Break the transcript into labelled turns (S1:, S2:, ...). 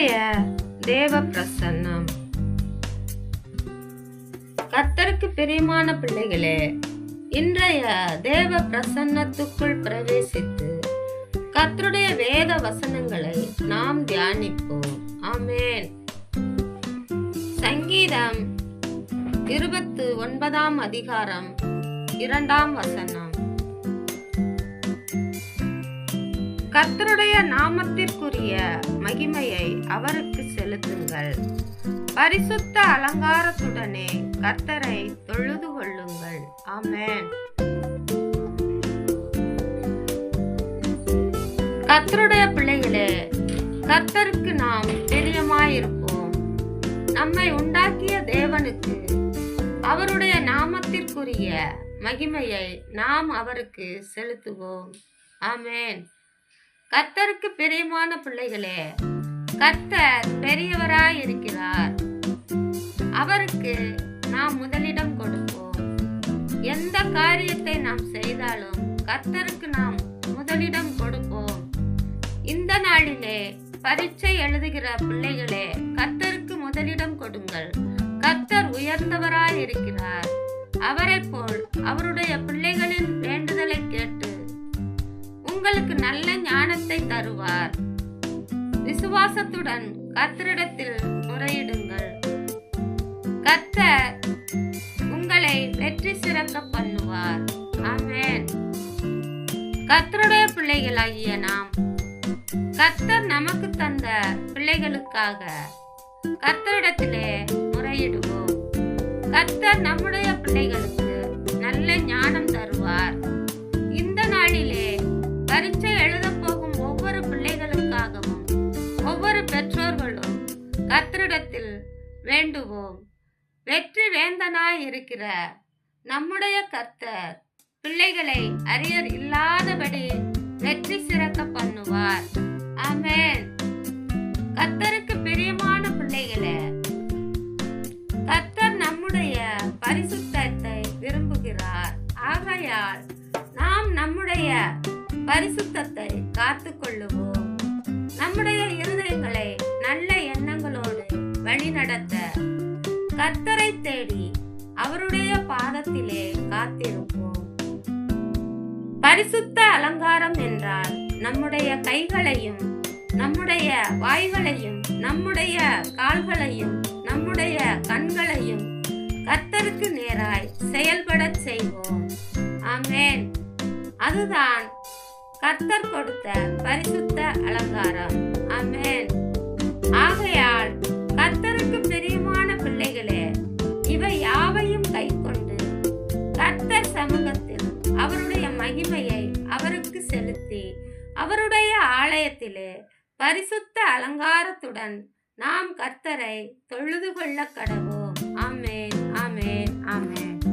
S1: இன்றைய தேவ பிரசன்னம் கத்தருக்கு பிரியமான பிள்ளைகளே இன்றைய தேவ பிரசன்னத்துக்குள் பிரவேசித்து கத்தருடைய வேத வசனங்களை நாம் தியானிப்போம். ஆமென். சங்கீதம் இருபத்து ஒன்பதாம் அதிகாரம் இரண்டாம் வசனம். கர்த்தருடைய நாமத்திற்குரிய மகிமையை அவருக்கு செலுத்துங்கள். பரிசுத்த அலங்காரத்துடனே கர்த்தரை தொழுது கொள்ளுங்கள். ஆமேன். கர்த்தருடைய பிள்ளைகளே கர்த்தருக்கு நாம் பிரியமாயிருப்போம். நம்மை உண்டாக்கிய தேவனுக்கு அவருடைய நாமத்திற்குரிய மகிமையை நாம் அவருக்கு செலுத்துவோம். ஆமேன். கர்த்தருக்கு பிரியமான பிள்ளைகளே கர்த்தர் பெரியவராய் இருக்கிறார். அவருக்கு நாம் முதலிடம் கொடுப்போம். எந்த காரியத்தை நாம் செய்தாலும் கர்த்தருக்கு நாம் முதலிடம் கொடுப்போம். இந்த நாளிலே பரீட்சை எழுதுகிற பிள்ளைகளே கர்த்தருக்கு முதலிடம் கொடுங்கள். கர்த்தர் உயர்ந்தவராய் இருக்கிறார். அவரைப் போல் அவருடைய பிள்ளைகளின் வேண்டுதலை கேட்டு உங்களுக்கு நல்ல தருவார். விசுவாசத்துடன் கர்த்தரிடத்தில் முறையிடுங்கள். கர்த்தர் உங்களை வெற்றி சிறக்க பண்ணுவார். ஆமேன். கர்த்தருடைய பிள்ளைகளாகிய நாம் கர்த்தர் நமக்கு தந்த பிள்ளைகளுக்காக கர்த்தரிடத்திலே முறையிடுவோம். கர்த்தர் நம்முடைய பிள்ளைகளுக்கு நல்ல ஞானம் தருவார். கர்த்தரிடத்தில் வேண்டுவோம். வெற்றி வேந்தனாய் இருக்கிற நம்முடைய கர்த்தர் பிள்ளைகளை அரியர் இல்லாதபடி வெற்றி சிறக்க பண்ணுவார். ஆமேன். கர்த்தருக்கு பிரியமான பிள்ளைகளே கர்த்தர் நம்முடைய பரிசுத்தத்தை விரும்புகிறார். ஆகையால் நாம் நம்முடைய பரிசுத்தத்தை காத்துக்கொள்ளுவோம். நம்முடைய வழிநடத்த கத்தரை தேடி அவருடைய பாதத்திலே காத்திருப்போம். பரிசுத்த அலங்காரம் என்றால் நம்முடைய கைகளையும் நம்முடைய வாய்களையும் நம்முடைய கால்களையும் நம்முடைய கண்களையும் கத்தருக்கு நேராய் செயல்படச் செய்வோம். ஆமேன். அதுதான் கர்த்தர் கொடுத்த பரிசுத்த அலங்காரம். அமேன் ஆகையால் அவருடைய ஆலயத்திலே பரிசுத்த அலங்காரத்துடன் நாம் கர்த்தரை தொழுது கொள்ள கடவோம். ஆமேன் ஆமேன் ஆமேன்.